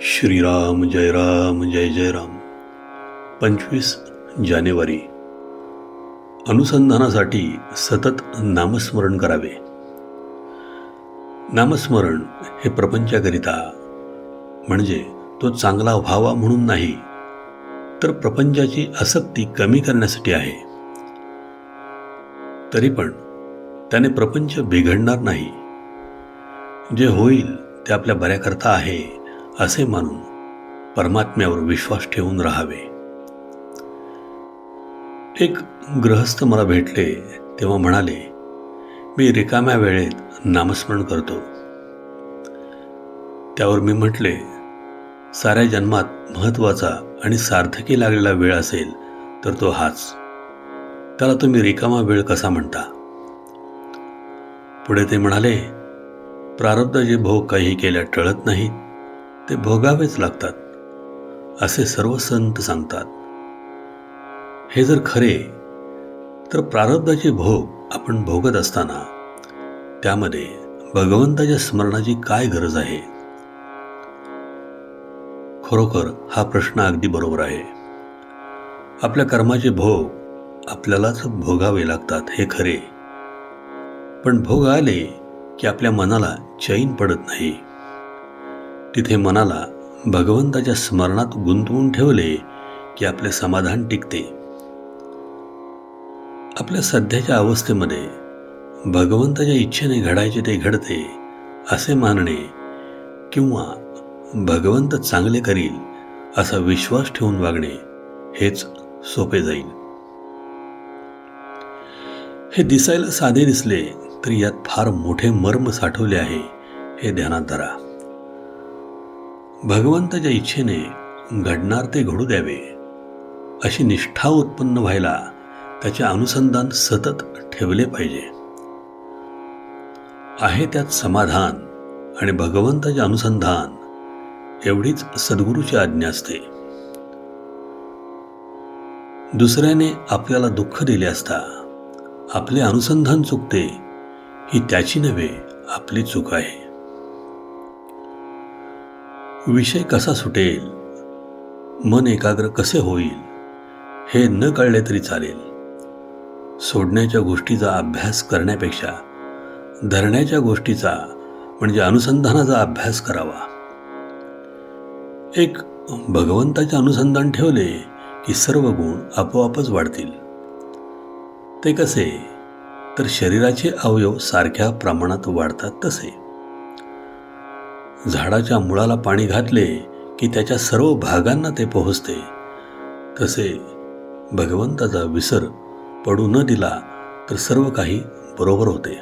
श्रीराम जय राम जय जय राम. पंचवीस जानेवारी. अनुसंधानासाठी सतत नामस्मरण करावे. नामस्मरण हे प्रपंचाकरिता म्हणजे तो चांगला व्हावा म्हणून नाही तर प्रपंचाची आसक्ती कमी करण्यासाठी आहे. तरी पण त्याने प्रपंच बिघडणार नाही. जे होईल ते आपल्या बऱ्याकरता आहे. असे मानून परमात्म्यावर विश्वास ठेवून राहावे. एक गृहस्थ मला भेटले तेव्हा म्हणाले मी रिकाम्या वेळेत नामस्मरण करतो. त्यावर मी म्हटले साऱ्या जन्मात महत्त्वाचा आणि सार्थकी लागलेला वेळ असेल तर तो हाच. त्याला तुम्ही रिकामा वेळ कसा म्हणता? पुढे ते म्हणाले प्रारब्ध जे भोग काही केल्या टळत नाहीत ते भोगावेच लागतात असे सर्व संत सांगतात. हे जर खरे तर प्रारब्धाचे भोग आपण भोगत असताना त्यामध्ये भगवंताच्या स्मरणाची काय गरज आहे? खरोखर हा प्रश्न अगदी बरोबर आहे. आपल्या कर्माचे भोग आपल्यालाच भोगावे लागतात हे खरे. पण भोग आले की आपल्या मनाला चैन पडत नाही. तिथे मनाला भगवंताच्या स्मरणात गुंतवून ठेवले की आपले समाधान टिकते. आपल्या सध्याच्या अवस्थेमध्ये भगवंताच्या इच्छेने घडायचे ते घडते असे मानणे किंवा भगवंत चांगले करील असा विश्वास ठेवून वागणे हेच सोपे जाईल. हे दिसायला साधे दिसले तरी यात फार मोठे मर्म साठवले आहे हे ध्यानात धरा. भगवंताच्या इच्छेने घडणार ते घडू द्यावे अशी निष्ठा उत्पन्न व्हायला त्याचे अनुसंधान सतत ठेवले पाहिजे. आहे त्यात समाधान आणि भगवंताचे अनुसंधान एवढीच सद्गुरूची आज्ञा असते. दुसऱ्याने आपल्याला दुःख दिले असता आपले अनुसंधान चुकते ही त्याची नव्हे आपली चूक आहे. विषय कसा सुटेल? मन एकाग्र कसे होईल? हे न कळले तरी चालेल. सोडण्याच्या गोष्टीचा अभ्यास करण्यापेक्षा धरण्याच्या गोष्टीचा म्हणजे अनुसंधानाचा अभ्यास करावा. एक भगवंताचे अनुसंधान ठेवले की सर्व गुण आपोआपच वाढतील. ते कसे? तर शरीराचे अवयव सारख्या प्रमाणात वाढतात तसे. झाडाच्या मुळाला पाणी घातले की त्याच्या सर्व भागांना ते पोहोचते. तसे भगवंताचा विसर पडू न दिला तर सर्व काही बरोबर होते.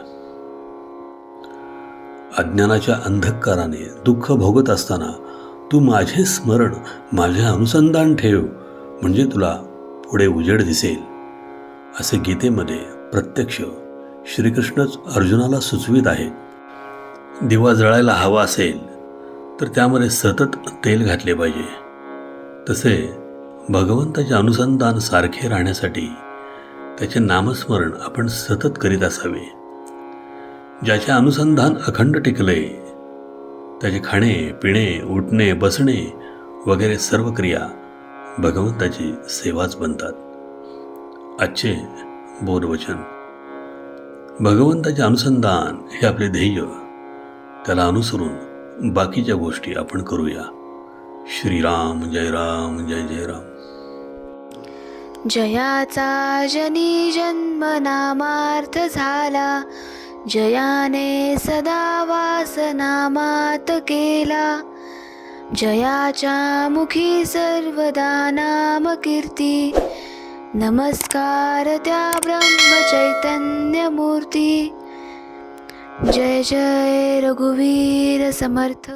अज्ञानाच्या अंधकाराने दुःख भोगत असताना तू माझे स्मरण माझे अनुसंधान ठेव म्हणजे तुला पुढे उजेड दिसेल. असे गीतेमध्ये प्रत्यक्ष श्रीकृष्णच अर्जुनाला सुचवित आहेत. दिवा जळायला हवा असेल तर त्यामध्ये सतत तेल घातले पाहिजे. तसे भगवंताचे अनुसंधान सारखे राहण्यासाठी त्याचे नामस्मरण आपण सतत करीत असावे. ज्याचे अनुसंधान अखंड टिकले त्याचे खाणे पिणे उठणे बसणे वगैरे सर्व क्रिया भगवंताची सेवाच बनतात. आजचे बोधवचन. भगवंताचे अनुसंधान हे आपले ध्येय त्याला अनुसरून बाकीच्या गोष्टी आपण करूया. श्रीराम जय राम जय जय राम. जयाचा जनी जन्म नामार्थ झाला. जयाने सदा वास नामात केला. जयाच्या मुखी सर्वदा नाम कीर्ती. नमस्कार त्या ब्रह्मचैतन्य मूर्ती जय जय रघुवीर समर्थ।